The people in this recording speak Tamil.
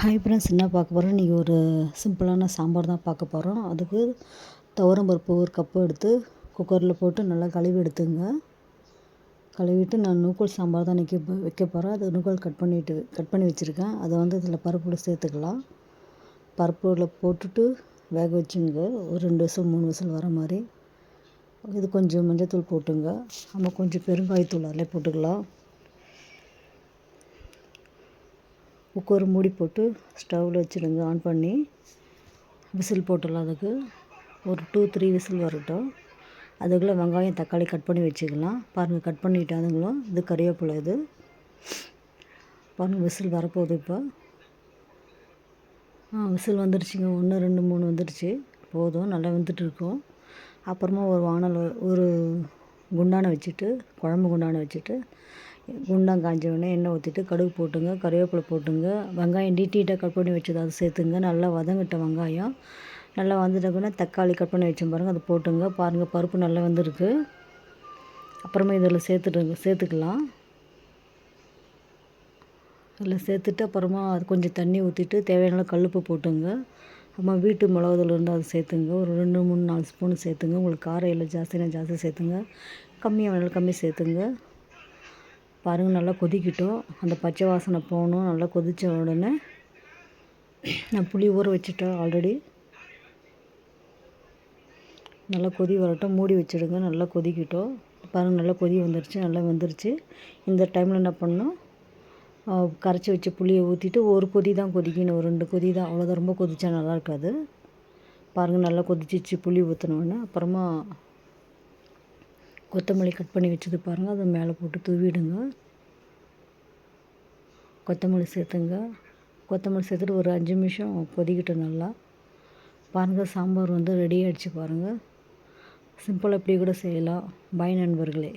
ஹாய் ஃப்ரெண்ட்ஸ் என்ன பார்க்க போகிறோம் இன்றைக்கி ஒரு சிம்பிளான சாம்பார் தான் பார்க்க போகிறோம் அதுக்கு துவரம் பருப்பு ஒரு கப்பு எடுத்து குக்கரில் போட்டு நல்லா கழுவி எடுத்துங்க. கழுவிட்டு நான் நூக்கல் சாம்பார் தான் இன்றைக்கி வைக்க போகிறேன் அது நூக்கல் கட் பண்ணிவிட்டு கட் பண்ணி வச்சுருக்கேன். அதை வந்து இதில் பருப்புல சேர்த்துக்கலாம். பருப்புல போட்டுட்டு வேக வச்சுங்க. ஒரு ரெண்டு விசில் மூணு விசில் வர மாதிரி. இது கொஞ்சம் மஞ்சள் போட்டுங்க. நம்ம கொஞ்சம் பெருங்காயத்தூள் அதில் போட்டுக்கலாம். குக்கர் மூடி போட்டு ஸ்டவ்வில் வச்சுடுங்க. ஆன் பண்ணி விசில் போட்டுடலாம் அதுக்கு. ஒரு டூ த்ரீ விசில் வரட்டும். அதுக்குள்ளே வெங்காயம் தக்காளி கட் பண்ணி வச்சுக்கலாம். பாருங்கள் கட் பண்ணிவிட்டு அதுங்களும் இது கறிவேப்பிலை இது. பாருங்கள் விசில் வரப்போகுது இப்போ. ஆ விசில் வந்துருச்சுங்க. ஒன்று ரெண்டு மூணு வந்துடுச்சு போதும் நல்லா வந்துட்டு இருக்கும். அப்புறமா ஒரு வானல் ஒரு குண்டானை வச்சுட்டு குழம்பு குண்டானை வச்சுட்டு குண்டம் காஞ்சவொடனே எண்ணெய் ஊற்றிட்டு கடுகு போட்டுங்க கருவேப்பிலை போட்டுங்க வெங்காயம் நீட்டாக கட் பண்ணி வச்சது அதை சேர்த்துங்க. நல்லா வதங்கிட்ட வெங்காயம். நல்லா வந்துட்டக்குன்னா தக்காளி கட் பண்ணி வச்சு பாருங்கள் அதை போட்டுங்க. பாருங்கள் பருப்பு நல்லா வந்துருக்கு. அப்புறமா இதில் சேர்த்துட்டுங்க சேர்த்துக்கலாம். இதில் சேர்த்துட்டு அப்புறமா அது கொஞ்சம் தண்ணி ஊற்றிட்டு தேவையான கல்லுப்பு போட்டுங்க. அப்புறமா வீட்டு மிளகுதூள் இருந்தால் அதை சேர்த்துங்க. ஒரு ரெண்டு மூணு நாலு ஸ்பூன் சேர்த்துங்க. உங்களுக்கு காரம் இல்லை ஜாஸ்தினா ஜாஸ்தி சேர்த்துங்க. கம்மியாக வேணாலும் கம்மி சேர்த்துங்க. பாருங்கள் நல்லா கொதிக்கட்டும். அந்த பச்சை வாசனை போகணும். நல்லா கொதித்த உடனே நான் புளி ஊற வச்சுட்டேன் ஆல்ரெடி நல்லா கொதி வரட்டும். மூடி வச்சுடுங்க. நல்லா கொதிக்கட்டும். பாருங்கள் நல்லா கொதி வந்துருச்சு. நல்லா வந்துருச்சு. இந்த டைமில் என்ன பண்ணணும்? கரைச்சி வச்ச புளியை ஊற்றிட்டு ஒரு கொதி தான் கொதிக்கணும். ஒரு ரெண்டு கொதி தான். அவ்வளோதான் ரொம்ப கொதிச்சா நல்லா இருக்காது. பாருங்கள் நல்லா கொதிச்சிச்சு புளி ஊற்றினோடனே அப்புறமா கொத்தமல்லி கட் பண்ணி வச்சது பாருங்கள் அதை மேலே போட்டு தூவிடுங்க. கொத்தமல்லி சேர்த்துங்க. கொத்தமல்லி சேர்த்துட்டு ஒரு அஞ்சு நிமிஷம் கொதிக்கிட்டோம் நல்லா. பாருங்கள் சாம்பார் வந்து ரெடி ஆகிடுச்சு பாருங்கள் சிம்பிளாக இப்படி கூட செய்யலாம். பாய் நண்பர்களே.